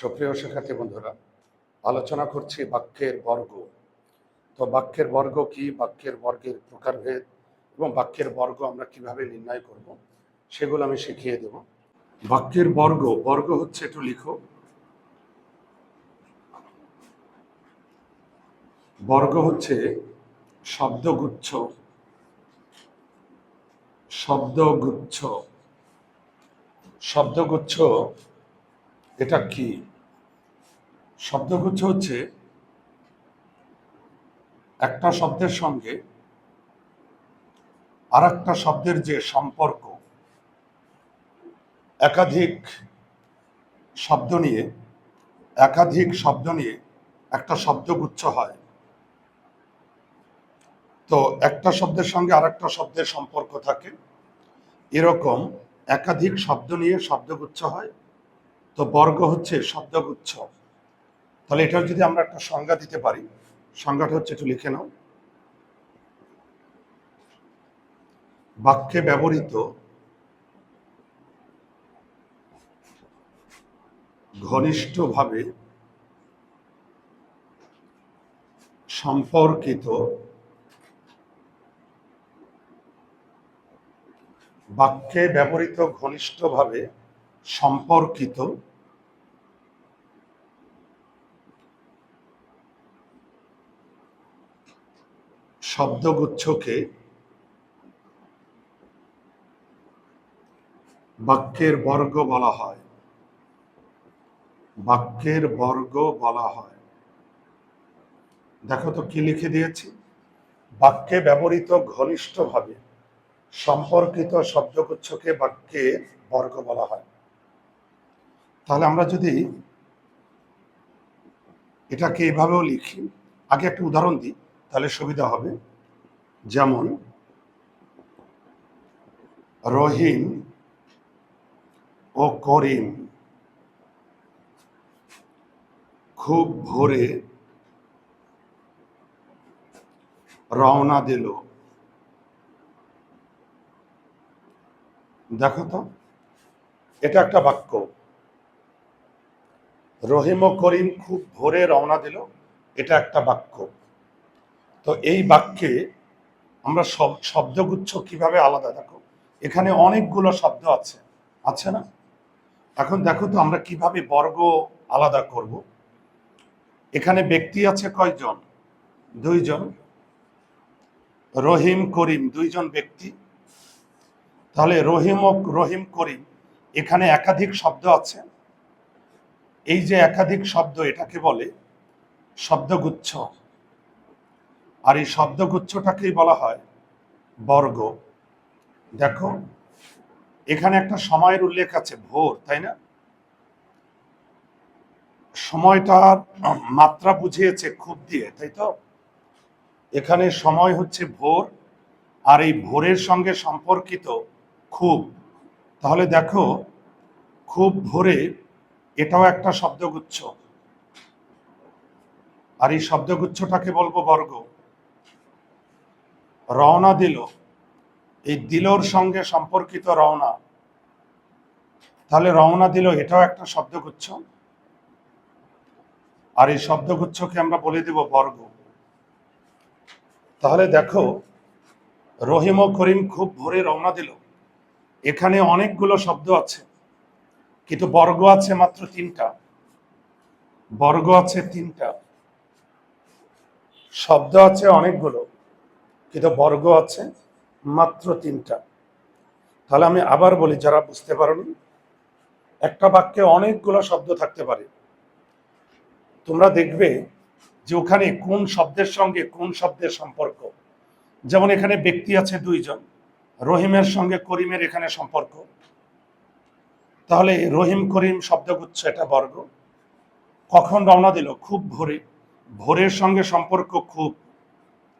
সুপ্রিয় শিক্ষার্থী বন্ধুরা, আলোচনা করছি বাক্যের বর্গ। তো বাক্যের বর্গ কি? বাক্যের বর্গের প্রকারভেদ এবং বাক্যের বর্গ আমরা কীভাবে নির্ণয় করব সেগুলো আমি শিখিয়ে দেব। বাক্যের বর্গ বর্গ হচ্ছে একটু লিখো। বর্গ হচ্ছে শব্দগুচ্ছ শব্দগুচ্ছ। শব্দগুচ্ছ এটা কি? শব্দগুচ্ছ হচ্ছে একটা শব্দের সঙ্গে আর একটা শব্দের যে সম্পর্ক, একাধিক শব্দ নিয়ে, একাধিক শব্দ নিয়ে একটা শব্দগুচ্ছ হয়। তো একটা শব্দের সঙ্গে আর একটা শব্দের সম্পর্ক থাকে। এরকম একাধিক শব্দ নিয়ে শব্দগুচ্ছ হয়। তো বর্গ হচ্ছে শব্দগুচ্ছ। তাহলে এটার যদি আমরা একটা সংজ্ঞা দিতে পারি, সংজ্ঞাটা হচ্ছে একটু লিখে নাও। বাক্যে ব্যবহৃত ঘনিষ্ঠভাবে সম্পর্কিত বাক্যে ব্যবহৃত ঘনিষ্ঠভাবে সম্পর্কিত শব্দগুচ্ছকে বাক্যের বর্গ বলা হয়। বাক্যের বর্গ বলা হয়। দেখো তো কি লিখে দিয়েছি? বাক্যে ব্যবহৃত ঘনিষ্ঠভাবে সম্পর্কিত শব্দগুচ্ছকে বাক্যে বর্গ বলা হয়। তাহলে আমরা যদি এটাকে এভাবেও লিখি, আগে একটা উদাহরণ দিই। তাহলে সুবিধা হবে। যেমন, রহিম ও করিম খুব ভোরে রওনা দিল। দেখো তো, এটা একটা বাক্য। রহিম ও করিম খুব ভোরে রওনা দিল, এটা একটা বাক্য। তো এই বাক্যে আমরা সব শব্দগুচ্ছ কীভাবে আলাদা, দেখো, এখানে অনেকগুলো শব্দ আছে আছে না? এখন দেখো তো আমরা কীভাবে বর্গ আলাদা করব। এখানে ব্যক্তি আছে কয়জন? দুইজন। রহিম, করিম, দুইজন ব্যক্তি। তাহলে রহিম ও রহিম, করিম, এখানে একাধিক শব্দ আছে। এই যে একাধিক শব্দ এটাকে বলে শব্দগুচ্ছ। আর এই শব্দগুচ্ছটাকেই বলা হয় বর্গ। দেখো, এখানে একটা সময়ের উল্লেখ আছে, ভোর, তাই না? সময়টার মাত্রা বুঝিয়েছে খুব দিয়ে, তাই তো? এখানে সময় হচ্ছে ভোর, আর এই ভোরের সঙ্গে সম্পর্কিত খুব। তাহলে দেখো, খুব ভোরে এটাও একটা শব্দগুচ্ছ। আর এই শব্দগুচ্ছটাকে বলব বর্গ। রওনা দিল। এই দিলর সঙ্গে সম্পর্কিত রওনা। তাহলে রওনা দিল এটাও একটা শব্দগুচ্ছ। আর এই শব্দগুচ্ছকে আমরা বলে দেব বর্গ। তাহলে দেখো, রহিম ও করিম খুব ভোরে রওনা দিল। এখানে অনেকগুলো শব্দ আছে, কিন্তু বর্গ আছে মাত্র তিনটা। বর্গ আছে তিনটা। শব্দ আছে অনেকগুলো। কিন্তু বর্গ আছে মাত্র তিনটা। তাহলে আমি আবার বলি, যারা বুঝতে পারোনি, একটা বাক্যে অনেকগুলো শব্দ থাকতে পারে। তোমরা দেখবে যে ওখানে কোন শব্দের সঙ্গে কোন শব্দের সম্পর্ক। যেমন এখানে ব্যক্তি আছে দুইজন, রহিমের সঙ্গে করিমের এখানে সম্পর্ক। তাহলে রহিম করিম শব্দগুচ্ছ, এটা বর্গ। কখন রওনা দিল? খুব ভোরে। ভোরের সঙ্গে সম্পর্ক খুব।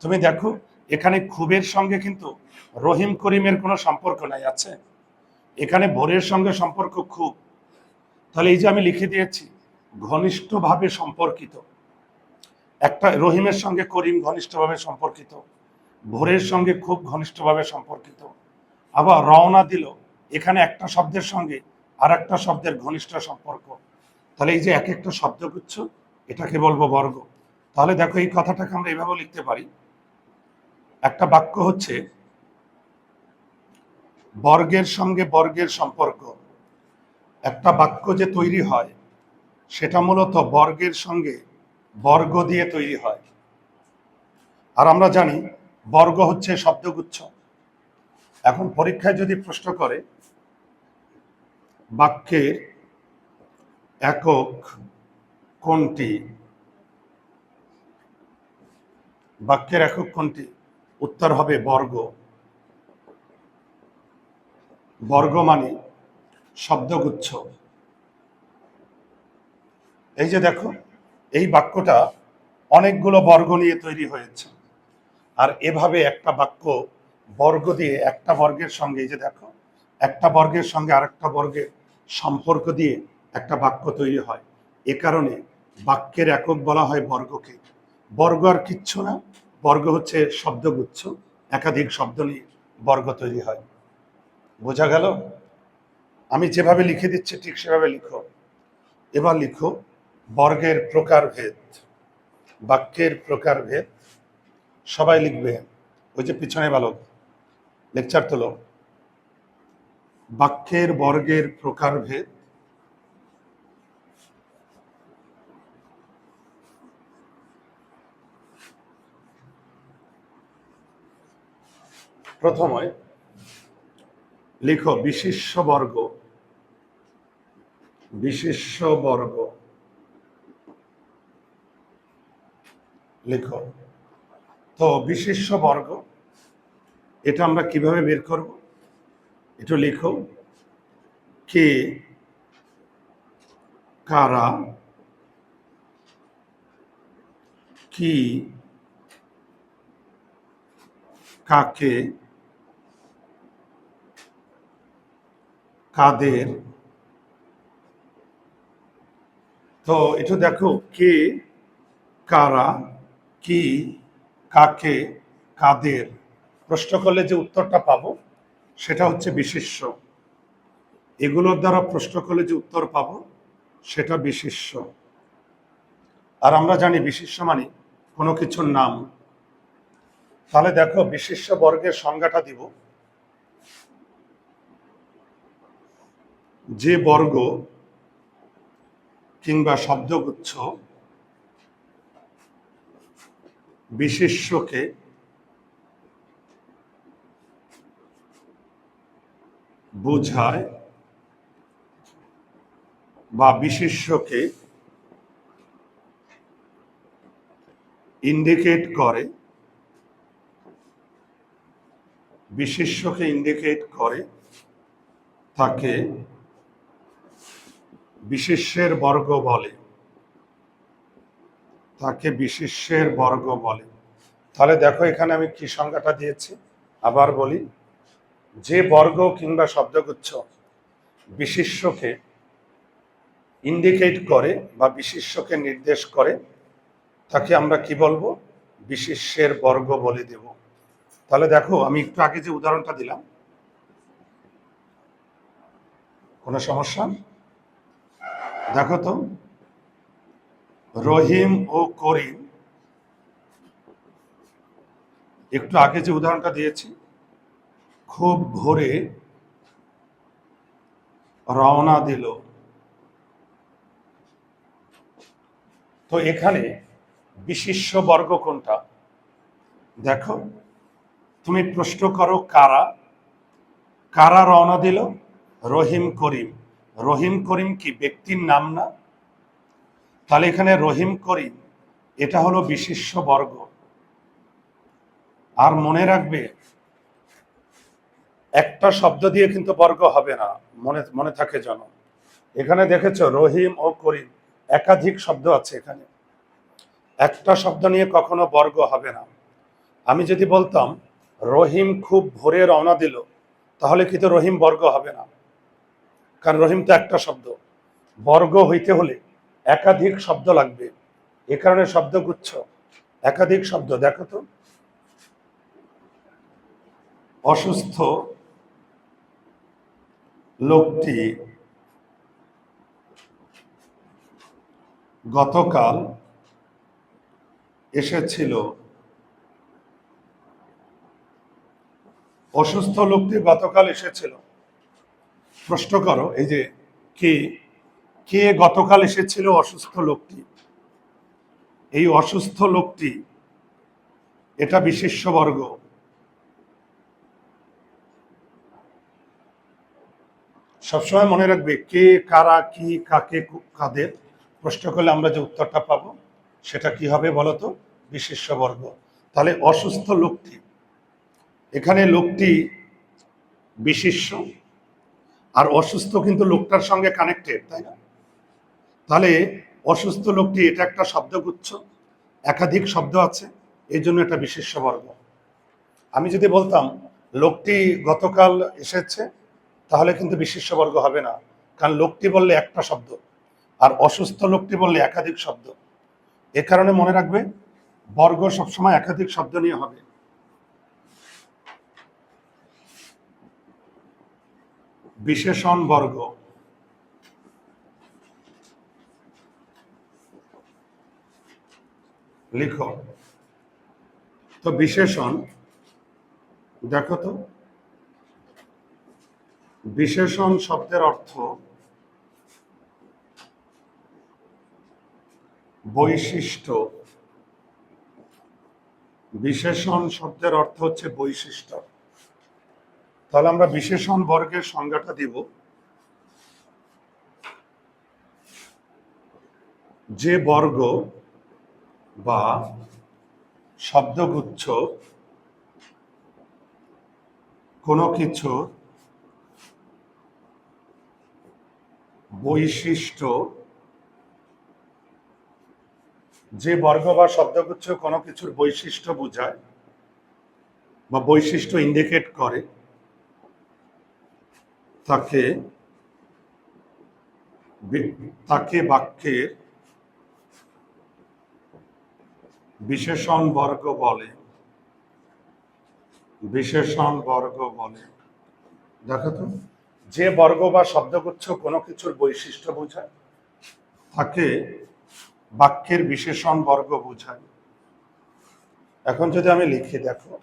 তুমি দেখো এখানে খুবের সঙ্গে কিন্তু রহিম করিমের কোনো সম্পর্ক নাই, আছে? এখানে ভোরের সঙ্গে সম্পর্ক খুব। তাহলে এই যে আমি লিখে দিয়েছি, ঘনিষ্ঠভাবে সম্পর্কিত। একটা রহিমের সঙ্গে করিম ঘনিষ্ঠভাবে সম্পর্কিত, ভোরের সঙ্গে খুব ঘনিষ্ঠভাবে সম্পর্কিত। আবার রওনা দিল, এখানে একটা শব্দের সঙ্গে আর একটা শব্দের ঘনিষ্ঠ সম্পর্ক। তাহলে এই যে এক একটা শব্দগুচ্ছ এটাকে বলব বর্গ। তাহলে দেখো এই কথাটাকে আমরা এভাবেও লিখতে পারি। একটা বাক্য হচ্ছে, বর্গের সঙ্গে বর্গের সম্পর্ক। একটা বাক্য যে তৈরি হয়, সেটা মূলত বর্গের সঙ্গে বর্গ দিয়ে তৈরি হয়। আর আমরা জানি, বর্গ হচ্ছে শব্দগুচ্ছ। এখন পরীক্ষায় যদি প্রশ্ন করে, বাক্যের একক কোনটি? বাক্যের একক কোনটি? উত্তর হবে বর্গ। বর্গ মানে শব্দগুচ্ছ। এই যে দেখো, এই বাক্যটা অনেকগুলো বর্গ নিয়ে তৈরি হয়েছে। আর এভাবে একটা বাক্য বর্গ দিয়ে একটা বর্গের সঙ্গে, এই যে দেখো, একটা বর্গের সঙ্গে আরেকটা বর্গের সম্পর্ক দিয়ে একটা বাক্য তৈরি হয়। এ কারণে বাক্যের একক বলা হয় বর্গকে। বর্গ আর কিচ্ছু না বর্গ হচ্ছে শব্দগুচ্ছ। একাধিক শব্দ নিয়ে বর্গ তৈরি হয়। বোঝা গেল? আমি যেভাবে লিখে দিচ্ছি, ঠিক সেভাবে লিখো। এবার লিখো, বর্গের প্রকারভেদ বাক্যের প্রকারভেদ সবাই লিখবে, ওই যে পিছনে বালক লেকচার তোলো। বাক্যের, বর্গের প্রকারভেদ প্রথমে লিখো বিশিষ্য বর্গ বিশিষ্য বর্গ লিখো। তো বিশিষ্য বর্গ এটা আমরা কীভাবে বের করব? একটু লিখো। কে, কারা, কি, কাকে কাদের? তো একটু দেখো, কে, কারা, কি, কাকে, কাদের? প্রশ্ন করলে যে উত্তরটা পাবো, সেটা হচ্ছে বিশিষ্য। এগুলোর দ্বারা প্রশ্ন করলে যে উত্তর পাবো, সেটা বিশিষ্য। আর আমরা জানি বিশিষ্য মানে কোনো কিছুর নাম। তাহলে দেখো, বিশিষ্য বর্গের সংজ্ঞাটা দিব। যে বর্গ কিংবা শব্দগুচ্ছ বিশিষ্যকে বোঝায় বা বিশিষ্যকে ইন্ডিকেট করে বিশিষ্যকে ইন্ডিকেট করে তাকে বিশেষ্যের বর্গ বলে। তাকে বিশেষ্যের বর্গ বলে। তাহলে দেখো এখানে আমি কি সংজ্ঞাটা দিয়েছি। আবার বলি, যে বর্গ কিংবা শব্দগুচ্ছ বিশিষ্যকে ইন্ডিকেট করে বা বিশিষ্যকে নির্দেশ করে, তাকে আমরা কি বলব? বিশিষ্যের বর্গ বলে দেব। তাহলে দেখো, আমি একটু আগে যে উদাহরণটা দিলাম, কোনো সমস্যা? দেখো তো, রহিম ও করিম, একটু আগে যে উদাহরণটা দিয়েছি, খুব ভোরে রওনা দিল। তো এখানে বিশিষ্য বর্গ কোনটা? দেখো, তুমি প্রশ্ন করো কারা? কারা রওনা দিল? রহিম করিম। রহিম করিম কি ব্যক্তির নাম না? তাহলে এখানে রহিম করিম, এটা হলো বিশিষ্য বর্গ। আর মনে রাখবে, একটা শব্দ দিয়ে কিন্তু বর্গ হবে না, মনে মনে থাকে যেন। এখানে দেখেছ, রহিম ও করিম, একাধিক শব্দ আছে এখানে। একটা শব্দ নিয়ে কখনো বর্গ হবে না। আমি যদি বলতাম, রহিম খুব ভোরে রওনা দিল, তাহলে কিন্তু রহিম বর্গ হবে না। কারণ রহিম তো একটা শব্দ। বর্গ হইতে হলে একাধিক শব্দ লাগবে। এ কারণে শব্দগুচ্ছ একাধিক শব্দ, দেখো তো। অসুস্থ লোকটি গতকাল এসেছিল। অসুস্থ লোকটি গতকাল এসেছিল। প্রশ্ন করো, এই যে কে কে গতকাল এসেছিল অসুস্থ লোকটি? এই অসুস্থ লোকটি, এটা বিশেষ্য বর্গ সবসময় মনে রাখবে, কে, কারা, কি, কাকে, কাদের? প্রশ্ন করলে আমরা যে উত্তরটা পাবো, সেটা কি হবে বলতো বিশেষ্য বর্গ তাহলে অসুস্থ লোকটি, এখানে লোকটি বিশেষ্য আর অসুস্থ কিন্তু লোকটার সঙ্গে কানেক্টেড তাই না? তাহলে অসুস্থ লোকটি এটা একটা শব্দগুচ্ছ, একাধিক শব্দ আছে, এই জন্য এটা বর্গ আমি যদি বলতাম, লোকটি গতকাল এসেছে, তাহলে কিন্তু বিশেষ্য বর্গ হবে না, কারণ লোকটি বললে একটা শব্দ, আর অসুস্থ লোকটি বললে একাধিক শব্দ। এ কারণে মনে রাখবে, বর্গ সবসময় একাধিক শব্দ নিয়ে হবে। বিশেষণ বর্গ লিখো। তো বিশেষণ, দেখো তো। বিশেষণ শব্দের অর্থ বৈশিষ্ট্য। বিশেষণ শব্দের অর্থ হচ্ছে বৈশিষ্ট্য। তাহলে আমরা বিশেষণ বর্গের সংজ্ঞাটা দিব। যে বর্গ বা শব্দগুচ্ছ কোনো কিছু বৈশিষ্ট্য, যে বর্গ বা শব্দগুচ্ছ কোনো কিছুর বৈশিষ্ট্য বোঝায় বা বৈশিষ্ট্য ইন্ডিকেট করে তাকে তাকে বাক্যের বিশেষণ বর্গ বলে। বিশেষণ বর্গ বলে। দেখো তো। যে বর্গ বা শব্দগুচ্ছ কোনো কিছুর বৈশিষ্ট্য বোঝায়? তাকে বাক্যের বিশেষণ বর্গ বোঝায়। এখন যদি আমি লিখি দেখো।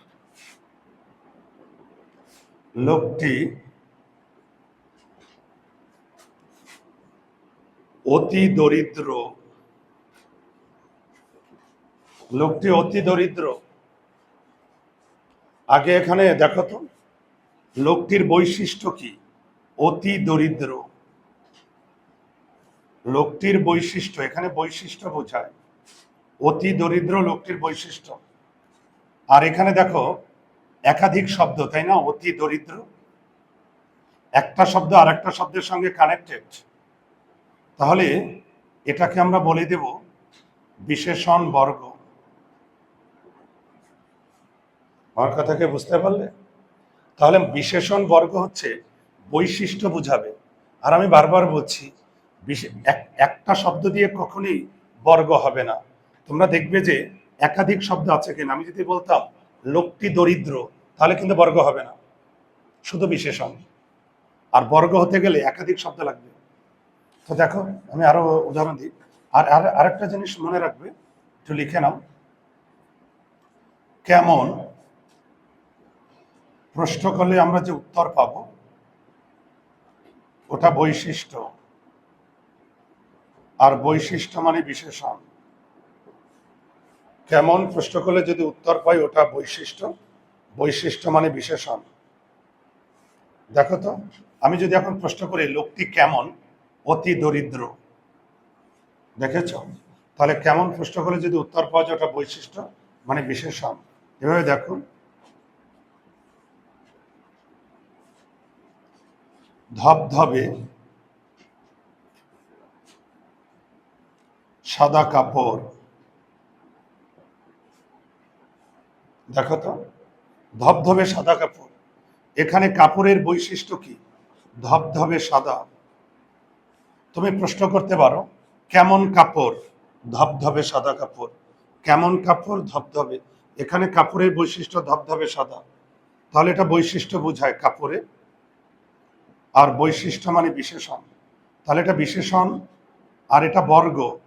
লোকটি অতি দরিদ্র। লোকটি অতি দরিদ্র। আগে এখানে দেখো তো, লোকটির বৈশিষ্ট্য কি? অতি দরিদ্র। লোকটির বৈশিষ্ট্য, এখানে বৈশিষ্ট্য বোঝায়। অতি দরিদ্র লোকটির বৈশিষ্ট্য। আর এখানে দেখো, একাধিক শব্দ, তাই না? অতি দরিদ্র। একটা শব্দ আর একটা শব্দের সঙ্গে কানেক্টেড তাহলে এটাকে আমরা বলে দেব বিশেষণ বর্গ। আমার কথাকে বুঝতে পারলে? তাহলে বিশেষণ বর্গ হচ্ছে বৈশিষ্ট্য বুঝাবে। আর আমি বারবার বলছি এক- একটা শব্দ দিয়ে কখনোই বর্গ হবে না। তোমরা দেখবে যে একাধিক শব্দ আছে কিনা। আমি যদি বলতাম লোকটি দরিদ্র, তাহলে কিন্তু বর্গ হবে না। শুধু বিশেষণ। আর বর্গ হতে গেলে একাধিক শব্দ লাগবে। তো দেখো, আমি আরও উদাহরণ দিই। আর আর, আরেকটা জিনিস মনে রাখবে, একটু লিখে নাও। কেমন প্রশ্ন করলে আমরা যে উত্তর পাব, ওটা বৈশিষ্ট্য। আর বৈশিষ্ট্য মানে বিশেষণ। কেমন প্রশ্ন করলে যদি উত্তর পাই, ওটা বৈশিষ্ট্য। বৈশিষ্ট্য মানে বিশেষণ। দেখো তো, আমি যদি এখন প্রশ্ন করি, লোকটি কেমন? অতি দরিদ্র। দেখেছ? তাহলে কেমন প্রশ্ন করলে যদি উত্তর পাওয়া যায় ওটা বৈশিষ্ট্য? মানে বিশেষণ। এভাবে দেখো ধবধবে সাদা কাপড়। দেখো তো, ধবধবে সাদা কাপড়। এখানে কাপড়ের বৈশিষ্ট্য কি? ধবধবে সাদা। তুমি প্রশ্ন করতে পারো, কেমন কাপড়? ধবধবে সাদা কাপড়। কেমন কাপড়? ধবধবে। এখানে কাপড়ের বৈশিষ্ট্য ধবধবে সাদা। তাহলে এটা বৈশিষ্ট্য বোঝায় কাপড়ে। আর বৈশিষ্ট্য মানে বিশেষণ। তাহলে এটা বিশেষণ আর এটা বর্গ,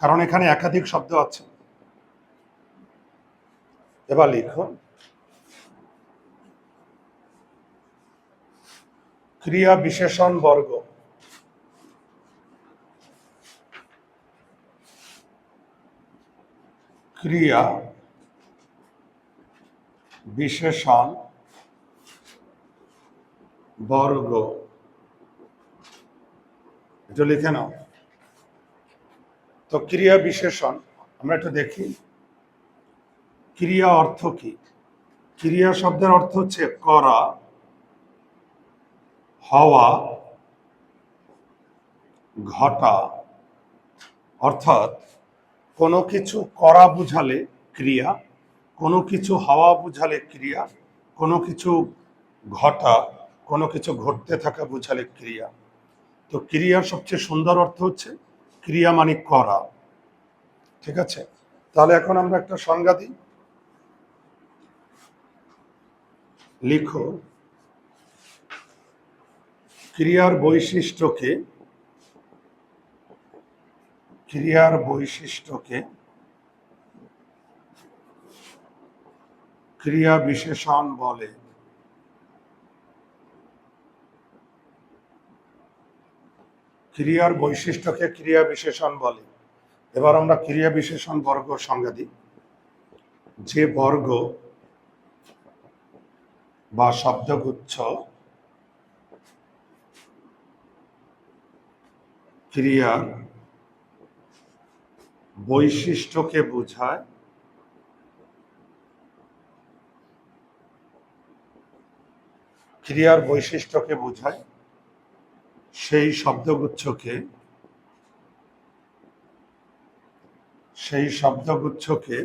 কারণ এখানে একাধিক শব্দ আছে। এবার লিখো। ক্রিয়া, বিশেষণ, বর্গ। ক্রিয়া বিশেষণ বর্গ। এটা লিখে নাও। তো ক্রিয়া বিশেষণ, আমরা একটু দেখি। ক্রিয়া অর্থ কি? ক্রিয়া শব্দের অর্থ হচ্ছে করা, হওয়া, ঘটা। অর্থাৎ কোনো কিছু করা বুঝালে ক্রিয়া, কোনো কিছু হওয়া বুঝালে ক্রিয়া, কোনো কিছু ঘটা, কোনো কিছু ঘটতে থাকা বুঝালে ক্রিয়া। তো ক্রিয়ার সবচেয়ে সুন্দর অর্থ হচ্ছে ক্রিয়া মানে করা। ঠিক আছে? তাহলে এখন আমরা একটা সংজ্ঞা দিই। লিখো, ক্রিয়ার বৈশিষ্ট্যকে ক্রিয়ার বৈশিষ্ট্যকে ক্রিয়া বিশেষণ বলে। ক্রিয়ার বৈশিষ্ট্যকে ক্রিয়া বিশেষণ বলে। এবার আমরা ক্রিয়া বিশেষণ বর্গ সংজ্ঞা দিই। যে বর্গ বা শব্দগুচ্ছ ক্রিয়ার বৈশিষ্ট্যকে বোঝায়। ক্রিয়ার বৈশিষ্ট্যকে বোঝায়। সেই শব্দগুচ্ছকে সেই শব্দগুচ্ছকে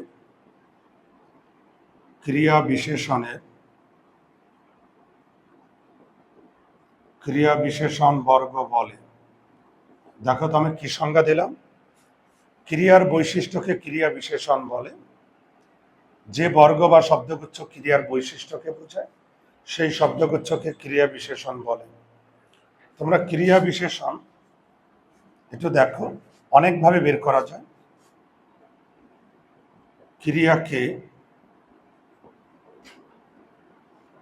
ক্রিয়া বিশেষণের ক্রিয়া বিশেষণ বর্গ বলে। দেখো তো আমি কি সংজ্ঞা দিলাম? ক্রিয়ার বৈশিষ্ট্যকে ক্রিয়া বিশেষণ বলে। যে বর্গ বা শব্দগুচ্ছ ক্রিয়ার বৈশিষ্ট্যকে বোঝায়, সেই শব্দগুচ্ছকে ক্রিয়া বিশেষণ বলে। তোমরা ক্রিয়া বিশেষণ একটু দেখো, অনেকভাবে বের করা যায়। ক্রিয়াকে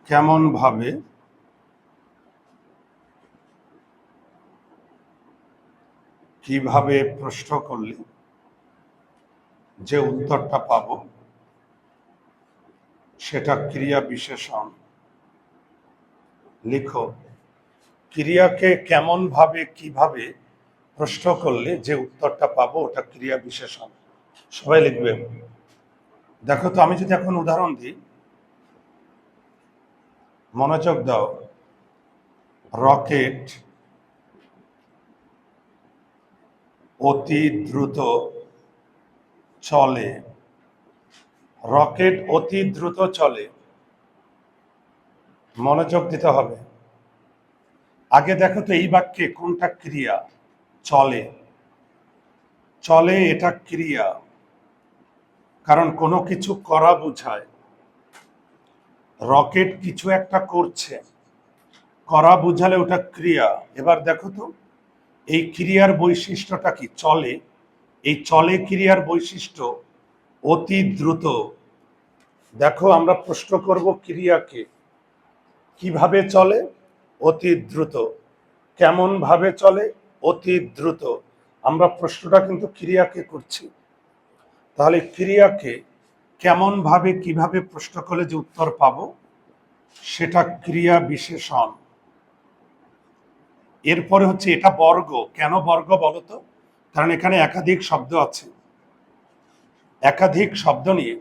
কেমন ভাবে কীভাবে প্রশ্ন করলে যে উত্তরটা পাবো, সেটা ক্রিয়া বিশেষণ। লিখো, ক্রিয়াকে কেমন ভাবে কীভাবে প্রশ্ন করলে যে উত্তরটা পাবো, ওটা ক্রিয়া বিশেষণ। সবাই লিখবে। দেখো তো, আমি যদি এখন উদাহরণ দিই, মনোযোগ দাও। রকেট অতি দ্রুত চলে। রকেট অতি দ্রুত চলে। মনোযোগ দিতে হবে। আগে দেখো তো এই বাক্যে কোনটা ক্রিয়া? চলে। চলে এটা ক্রিয়া। কারণ কোনো কিছু করা বোঝায়। রকেট কিছু একটা করছে। করা বোঝালে ওটা ক্রিয়া। এবার দেখো তো, এই ক্রিয়ার বৈশিষ্ট্যটা কি? চলে এই চলে ক্রিয়ার বৈশিষ্ট্য অতি দ্রুত। দেখো, আমরা প্রশ্ন করব ক্রিয়াকে। কীভাবে চলে? অতি দ্রুত। কেমন ভাবে চলে? অতি দ্রুত। আমরা প্রশ্নটা কিন্তু ক্রিয়াকে করছি। তাহলে ক্রিয়াকে কেমন ভাবে কীভাবে প্রশ্ন করলে যে উত্তর পাবো, সেটা ক্রিয়া বিশেষণ। এরপরে হচ্ছে এটা বর্গ। কেন বর্গ বলতো কারণ এখানে একাধিক শব্দ আছে। একাধিক শব্দ নিয়ে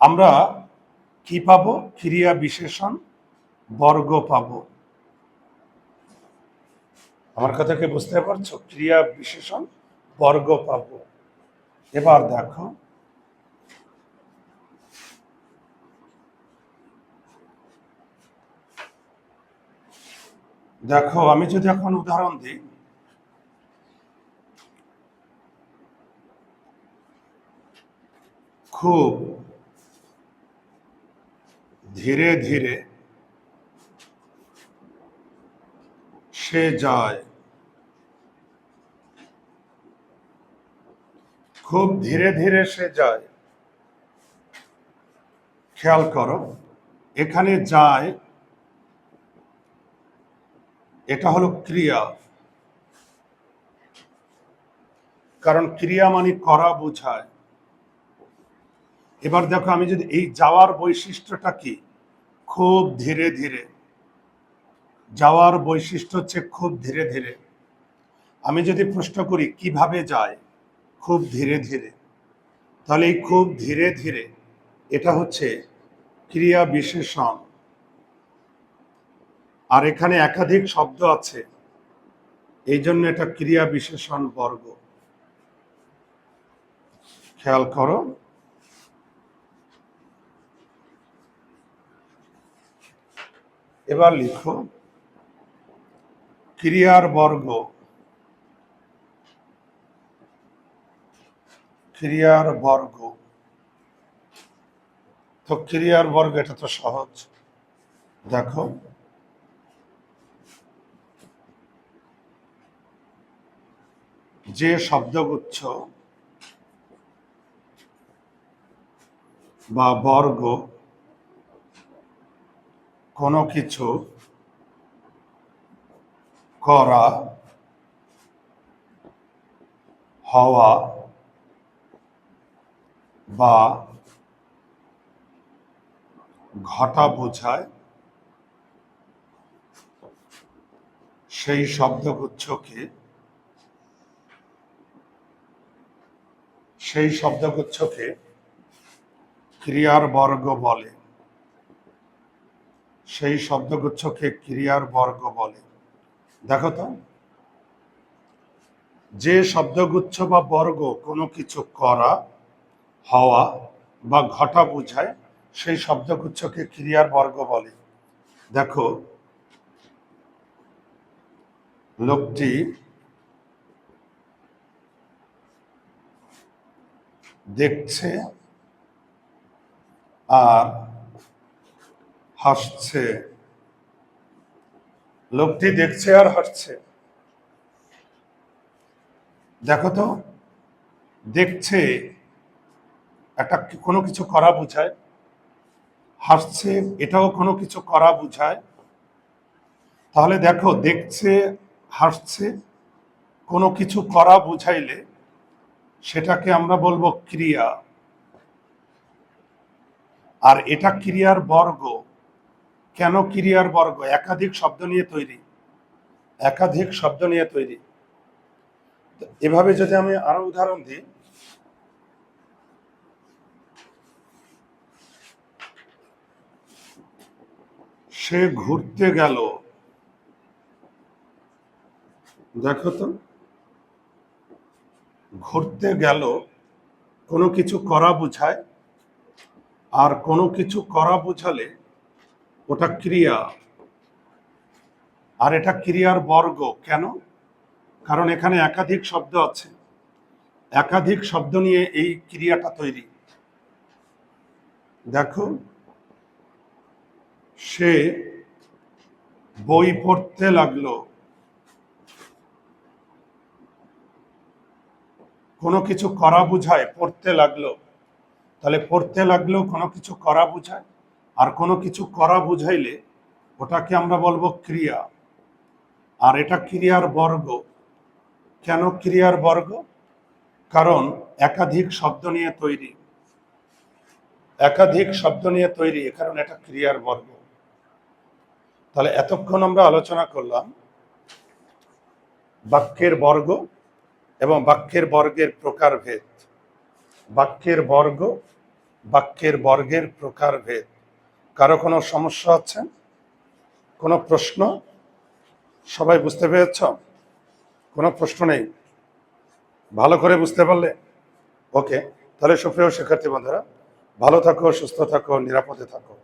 আমরা কি পাবো? ক্রিয়া বিশেষণ, বর্গ পাব। আমার কথা কি বুঝতে পারছ? ক্রিয়া বিশেষণ, বর্গ পাব। এবার দেখো। দেখো, আমি যদি এখন উদাহরণ দিই খুব ধীরে ধীরে সে যায়। খুব ধীরে ধীরে সে যায়। খেয়াল করো, এখানে যায়, এটা হলো ক্রিয়া। কারণ ক্রিয়া মানে করা বোঝায়। এবার দেখো আমি যদি এই যাওয়ার বৈশিষ্ট্যটা কি? খুব ধীরে ধীরে। যাওয়ার বৈশিষ্ট্য হচ্ছে খুব ধীরে ধীরে। আমি যদি প্রশ্ন করি, কীভাবে যায়? খুব ধীরে ধীরে। তাহলে এই খুব ধীরে ধীরে এটা হচ্ছে ক্রিয়া বিশেষণ। আর এখানে একাধিক শব্দ আছে। এই জন্য এটা ক্রিয়া বিশেষণ বর্গ। খেয়াল করো। এবার লিখো, ক্রিয়ার বর্গ ক্রিয়ার বর্গ। তো ক্রিয়ার বর্গ এটা তো সহজ। দেখো, যে শব্দগুচ্ছ বা বর্গ কোনো কিছু করা হওয়া বা ঘটা বোঝায় সেই শব্দগুচ্ছকে সেই শব্দগুচ্ছকে ক্রিয়ার বর্গ বলে। সেই শব্দগুচ্ছকে ক্রিয়ার বর্গ বলে। দেখো তো। যে শব্দগুচ্ছ বা বর্গ কোনো কিছু করা, হওয়া বা ঘটা বোঝায়, সেই শব্দগুচ্ছকে ক্রিয়ার বর্গ বলে। দেখো, লোকটি দেখছে আর হাসছে। লোকটি দেখছে আর হাসছে। দেখো তো, দেখছে, একটা কোনো কিছু করা বোঝায়। হাসছে, এটাও কোনো কিছু করা বোঝায়। তাহলে দেখো, দেখছে, হাসছে, কোনো কিছু করা বুঝাইলে সেটাকে আমরা বলব ক্রিয়া। আর এটা ক্রিয়ার বর্গ। কেন ক্রিয়ার বর্গ? একাধিক শব্দ নিয়ে তৈরি। একাধিক শব্দ নিয়ে তৈরি। এভাবে যদি আমি আরও উদাহরণ দিই, সে ঘুরতে গেল। দেখো তো। ঘুরতে গেল, কোনো কিছু করা বোঝায়, আর কোনো কিছু করা বোঝালে ওটা ক্রিয়া। আর এটা ক্রিয়ার বর্গ। কেন? কারণ এখানে একাধিক শব্দ আছে। একাধিক শব্দ নিয়ে এই ক্রিয়াটা তৈরি। দেখো, সে বই পড়তে লাগল। কোনো কিছু করা বুঝায়, পড়তে লাগল। তাহলে পড়তে লাগল, কোনো কিছু করা বুঝায়? আর কোনো কিছু করা বুঝাইলে ওটাকে আমরা বলব ক্রিয়া। আর এটা ক্রিয়ার বর্গ। কেন ক্রিয়ার বর্গ? কারণ একাধিক শব্দ নিয়ে তৈরি। একাধিক শব্দ নিয়ে তৈরি কারণ এটা ক্রিয়ার বর্গ। তাহলে এতক্ষণ আমরা আলোচনা করলাম বাক্যের বর্গ এবং বাক্যের বর্গের প্রকারভেদ। বাক্যের বর্গ, বাক্যের বর্গের প্রকারভেদ। কারও কোনো সমস্যা আছে কোনো প্রশ্ন? সবাই বুঝতে পেরেছ? কোনো প্রশ্ন নেই? ভালো করে বুঝতে পারলে? ওকে, তাহলে সুপ্রিয় শিক্ষার্থী বন্ধুরা, ভালো থাকো, সুস্থ থাকো, নিরাপদে থাকো।